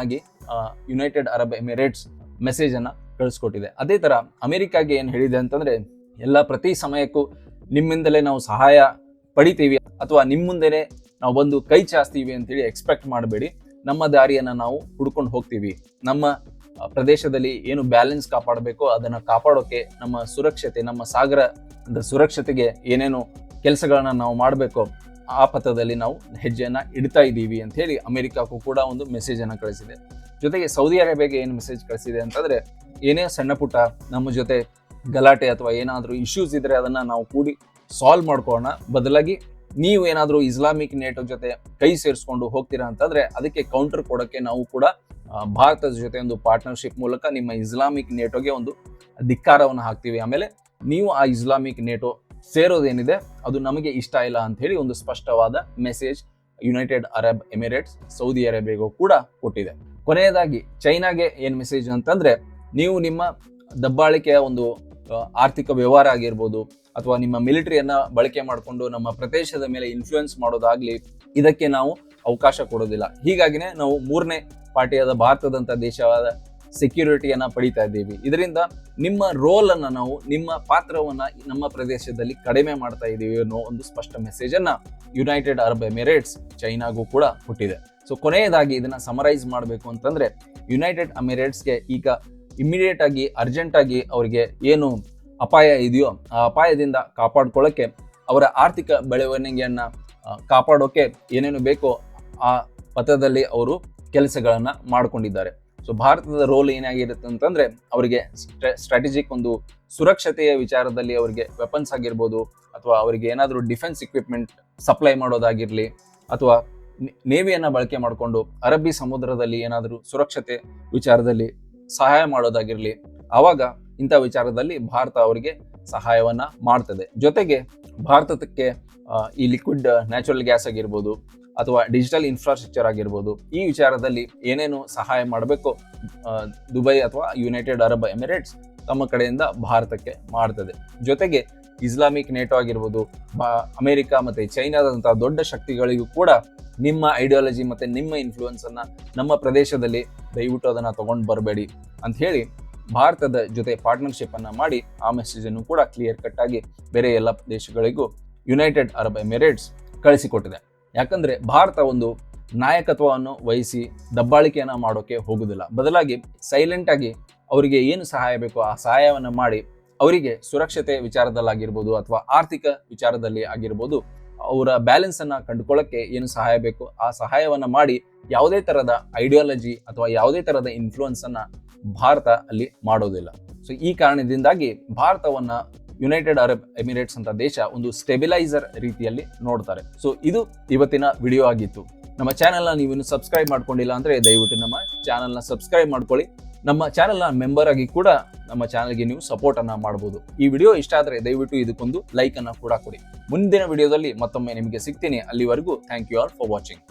United Arab Emirates message ಅನ್ನ ಕಳಿಸ್ಕೊಟ್ಟಿದೆ. ಅದೇ ತರ ಅಮೆರಿಕಾಗೆ ಏನು ಹೇಳಿದೆ ಅಂತಂದ್ರೆ, ಎಲ್ಲ ಪ್ರತಿ ಸಮಯಕ್ಕೂ ನಿಮ್ಮಿಂದಲೇ ನಾವು ಸಹಾಯ ಪಡಿತೀವಿ ಅಥವಾ ನಿಮ್ಮ ಮುಂದೆನೆ ನಾವು ಬಂದು ಕೈ ಚಾಸ್ತೀವಿ ಅಂತೇಳಿ ಎಕ್ಸ್ಪೆಕ್ಟ್ ಮಾಡಬೇಡಿ. ನಮ್ಮ ದಾರಿಯನ್ನ ನಾವು ಹುಡ್ಕೊಂಡು ಹೋಗ್ತೀವಿ. ನಮ್ಮ ಪ್ರದೇಶದಲ್ಲಿ ಏನು ಬ್ಯಾಲೆನ್ಸ್ ಕಾಪಾಡಬೇಕೋ ಅದನ್ನ ಕಾಪಾಡೋಕೆ ನಮ್ಮ ಸುರಕ್ಷತೆ, ನಮ್ಮ ಸಾಗರ ಸುರಕ್ಷತೆಗೆ ಏನೇನು ಕೆಲಸಗಳನ್ನ ನಾವು ಮಾಡಬೇಕೋ ಆ ಪಥದಲ್ಲಿ ನಾವು ಹೆಜ್ಜೆಯನ್ನು ಇಡ್ತಾ ಇದ್ದೀವಿ ಅಂತ ಹೇಳಿ ಅಮೆರಿಕಕ್ಕೂ ಕೂಡ ಒಂದು ಮೆಸೇಜನ್ನು ಕಳಿಸಿದೆ. ಜೊತೆಗೆ ಸೌದಿ ಅರೇಬಿಯಾಗೆ ಏನು ಮೆಸೇಜ್ ಕಳಿಸಿದೆ ಅಂತಂದ್ರೆ ಏನೇ ಸಣ್ಣ ಪುಟ್ಟ ನಮ್ಮ ಜೊತೆ ಗಲಾಟೆ ಅಥವಾ ಏನಾದರೂ ಇಶ್ಯೂಸ್ ಇದ್ದರೆ ಅದನ್ನ ನಾವು ಕೂಡಿ ಸಾಲ್ವ್ ಮಾಡ್ಕೊಳ್ಳೋಣ. ಬದಲಾಗಿ ನೀವು ಏನಾದರೂ ಇಸ್ಲಾಮಿಕ್ ನೇಟೋ ಜೊತೆ ಕೈ ಸೇರಿಸ್ಕೊಂಡು ಹೋಗ್ತೀರಾ ಅಂತಂದ್ರೆ ಅದಕ್ಕೆ ಕೌಂಟರ್ ಕೊಡೋಕ್ಕೆ ನಾವು ಕೂಡ ಭಾರತದ ಜೊತೆ ಒಂದು ಪಾರ್ಟ್ನರ್ಶಿಪ್ ಮೂಲಕ ನಿಮ್ಮ ಇಸ್ಲಾಮಿಕ್ ನೇಟೋಗೆ ಒಂದು ಧಿಕ್ಕಾರವನ್ನು ಹಾಕ್ತೀವಿ. ಆಮೇಲೆ ನೀವು ಆ ಇಸ್ಲಾಮಿಕ್ ನೇಟೋ ಸೇರೋದೇನಿದೆ, ಅದು ನಮಗೆ ಇಷ್ಟ ಇಲ್ಲ ಅಂತ ಹೇಳಿ ಒಂದು ಸ್ಪಷ್ಟವಾದ message United Arab Emirates Saudi ಅರೇಬಿಯಾಗೂ ಕೂಡ ಕೊಟ್ಟಿದೆ. ಕೊನೆಯದಾಗಿ ಚೈನಾಗೆ ಏನು ಮೆಸೇಜ್ ಅಂತಂದ್ರೆ ನೀವು ನಿಮ್ಮ ದಬ್ಬಾಳಿಕೆಯ ಒಂದು ಆರ್ಥಿಕ ವ್ಯವಹಾರ ಆಗಿರ್ಬೋದು ಅಥವಾ ನಿಮ್ಮ ಮಿಲಿಟರಿಯನ್ನ ಬಳಕೆ ಮಾಡಿಕೊಂಡು ನಮ್ಮ ಪ್ರದೇಶದ ಮೇಲೆ ಇನ್ಫ್ಲೂಯೆನ್ಸ್ ಮಾಡೋದಾಗ್ಲಿ ಇದಕ್ಕೆ ನಾವು ಅವಕಾಶ ಕೊಡೋದಿಲ್ಲ. ಹೀಗಾಗಿನೇ ನಾವು ಮೂರನೇ ಪಾರ್ಟಿಯಾದ ಭಾರತದಂಥ ದೇಶವಾದ ಸೆಕ್ಯೂರಿಟಿಯನ್ನ ಪಡಿತಾ ಇದ್ದೀವಿ. ಇದರಿಂದ ನಿಮ್ಮ ರೋಲ್ ಅನ್ನ ನಾವು, ನಿಮ್ಮ ಪಾತ್ರವನ್ನ ನಮ್ಮ ಪ್ರದೇಶದಲ್ಲಿ ಕಡಿಮೆ ಮಾಡ್ತಾ ಇದ್ದೀವಿ ಅನ್ನೋ ಒಂದು ಸ್ಪಷ್ಟ ಮೆಸೇಜ್ ಅನ್ನ ಯುನೈಟೆಡ್ ಅರಬ್ ಎಮಿರೇಟ್ಸ್ ಚೈನಾಗೂ ಕೂಡ ಹುಟ್ಟಿದೆ. ಸೊ ಕೊನೆಯದಾಗಿ ಇದನ್ನ ಸಮರೈಸ್ ಮಾಡಬೇಕು ಅಂತಂದ್ರೆ ಯುನೈಟೆಡ್ ಅಮಿರೇಟ್ಸ್ಗೆ ಈಗ ಇಮಿಡಿಯೇಟ್ ಆಗಿ ಅರ್ಜೆಂಟ್ ಆಗಿ ಅವರಿಗೆ ಏನು ಅಪಾಯ ಇದೆಯೋ, ಆ ಅಪಾಯದಿಂದ ಕಾಪಾಡ್ಕೊಳ್ಳೋಕ್ಕೆ ಅವರ ಆರ್ಥಿಕ ಬೆಳವಣಿಗೆಯನ್ನ ಕಾಪಾಡೋಕೆ ಏನೇನು ಬೇಕೋ ಆ ಪಥದಲ್ಲಿ ಅವರು ಕೆಲಸಗಳನ್ನ ಮಾಡಿಕೊಂಡಿದ್ದಾರೆ. ಸೊ ಭಾರತದ ರೋಲ್ ಏನಾಗಿರುತ್ತೆ ಅಂತಂದ್ರೆ, ಅವರಿಗೆ ಸ್ಟ್ರಾಟಜಿಕ್ ಒಂದು ಸುರಕ್ಷತೆಯ ವಿಚಾರದಲ್ಲಿ ಅವರಿಗೆ ವೆಪನ್ಸ್ ಆಗಿರ್ಬೋದು, ಅಥವಾ ಅವರಿಗೆ ಏನಾದರೂ ಡಿಫೆನ್ಸ್ ಇಕ್ವಿಪ್ಮೆಂಟ್ ಸಪ್ಲೈ ಮಾಡೋದಾಗಿರಲಿ, ಅಥವಾ ನೇವಿಯನ್ನು ಬಳಕೆ ಮಾಡಿಕೊಂಡು, ಅರಬ್ಬಿ ಸಮುದ್ರದಲ್ಲಿ ಏನಾದರೂ ಸುರಕ್ಷತೆ ವಿಚಾರದಲ್ಲಿ ಸಹಾಯ ಮಾಡೋದಾಗಿರಲಿ. ಆವಾಗ ಇಂಥ ವಿಚಾರದಲ್ಲಿ ಭಾರತ ಅವರಿಗೆ ಸಹಾಯವನ್ನ ಮಾಡ್ತದೆ. ಜೊತೆಗೆ ಭಾರತಕ್ಕೆ ಈ ಲಿಕ್ವಿಡ್ ನ್ಯಾಚುರಲ್ ಗ್ಯಾಸ್ ಆಗಿರ್ಬೋದು ಅಥವಾ ಡಿಜಿಟಲ್ ಇನ್ಫ್ರಾಸ್ಟ್ರಕ್ಚರ್ ಆಗಿರ್ಬೋದು ಈ ವಿಚಾರದಲ್ಲಿ ಏನೇನು ಸಹಾಯ ಮಾಡಬೇಕು ದುಬೈ ಅಥವಾ ಯುನೈಟೆಡ್ ಅರಬ್ ಎಮಿರೇಟ್ಸ್ ತಮ್ಮ ಕಡೆಯಿಂದ ಭಾರತಕ್ಕೆ ಮಾಡ್ತದೆ. ಜೊತೆಗೆ ಇಸ್ಲಾಮಿಕ್ ನೇಟೋ ಆಗಿರ್ಬೋದು ಅಮೆರಿಕ ಮತ್ತು ಚೈನಾದಂತಹ ದೊಡ್ಡ ಶಕ್ತಿಗಳಿಗೂ ಕೂಡ ನಿಮ್ಮ ಐಡಿಯಾಲಜಿ ಮತ್ತು ನಿಮ್ಮ ಇನ್ಫ್ಲೂಯೆನ್ಸನ್ನು ನಮ್ಮ ಪ್ರದೇಶದಲ್ಲಿ ದಯವಿಟ್ಟು ಅದನ್ನ ತೊಗೊಂಡು ಬರಬೇಡಿ ಅಂತ ಹೇಳಿ ಭಾರತದ ಜೊತೆ ಪಾರ್ಟ್ನರ್ಶಿಪ್ಪನ್ನು ಮಾಡಿ ಆ ಮೆಸೇಜನ್ನು ಕೂಡ ಕ್ಲಿಯರ್ ಕಟ್ ಆಗಿ ಬೇರೆ ಎಲ್ಲ ದೇಶಗಳಿಗೂ ಯುನೈಟೆಡ್ ಅರಬ್ ಎಮಿರೇಟ್ಸ್ ಕಳಿಸಿಕೊಟ್ಟಿದೆ. ಯಾಕಂದರೆ ಭಾರತ ಒಂದು ನಾಯಕತ್ವವನ್ನು ವಹಿಸಿ ದಬ್ಬಾಳಿಕೆಯನ್ನು ಮಾಡೋಕೆ ಹೋಗುವುದಿಲ್ಲ ಬದಲಾಗಿ ಸೈಲೆಂಟಾಗಿ ಅವರಿಗೆ ಏನು ಸಹಾಯ ಬೇಕೋ ಆ ಸಹಾಯವನ್ನು ಮಾಡಿ ಅವರಿಗೆ ಸುರಕ್ಷತೆ ವಿಚಾರದಲ್ಲಾಗಿರ್ಬೋದು ಅಥವಾ ಆರ್ಥಿಕ ವಿಚಾರದಲ್ಲಿ ಆಗಿರ್ಬೋದು ಅವರ ಬ್ಯಾಲೆನ್ಸ್ ಅನ್ನ ಕಂಡುಕೊಳ್ಳಕ್ಕೆ ಏನು ಸಹಾಯ ಬೇಕು, ಆ ಸಹಾಯವನ್ನ ಮಾಡಿ ಯಾವುದೇ ತರದ ಐಡಿಯಾಲಜಿ ಅಥವಾ ಯಾವುದೇ ತರದ ಇನ್ಫ್ಲೂಯೆನ್ಸ್ ಅನ್ನ ಭಾರತ ಅಲ್ಲಿ ಮಾಡೋದಿಲ್ಲ. ಸೊ ಈ ಕಾರಣದಿಂದಾಗಿ ಭಾರತವನ್ನ ಯುನೈಟೆಡ್ ಅರಬ್ ಎಮಿರೇಟ್ಸ್ ಅಂತ ದೇಶ ಒಂದು ಸ್ಟೆಬಿಲೈಸರ್ ರೀತಿಯಲ್ಲಿ ನೋಡ್ತಾರೆ. ಸೊ ಇದು ಇವತ್ತಿನ ವಿಡಿಯೋ ಆಗಿತ್ತು. ನಮ್ಮ ಚಾನೆಲ್ನ ನೀವು ಇನ್ನು ಸಬ್ಸ್ಕ್ರೈಬ್ ಮಾಡ್ಕೊಂಡಿಲ್ಲ ಅಂದ್ರೆ ದಯವಿಟ್ಟು ನಮ್ಮ ಚಾನೆಲ್ನ ಸಬ್ಸ್ಕ್ರೈಬ್ ಮಾಡ್ಕೊಳ್ಳಿ. ನಮ್ಮ ಚಾನೆಲ್ನ ಮೆಂಬರ್ ಆಗಿ ಕೂಡ ನಮ್ಮ ಚಾನೆಲ್ಗೆ ನೀವು ಸಪೋರ್ಟ್ ಅನ್ನ ಮಾಡಬಹುದು ಈ ವಿಡಿಯೋ ಇಷ್ಟ ಆದರೆ ದಯವಿಟ್ಟು ಇದಕ್ಕೊಂದು ಲೈಕ್ ಅನ್ನ ಕೂಡ ಕೊಡಿ. ಮುಂದಿನ ವಿಡಿಯೋದಲ್ಲಿ ಮತ್ತೊಮ್ಮೆ ನಿಮಗೆ ಸಿಗ್ತೀನಿ. ಅಲ್ಲಿವರೆಗೂ thank you all for watching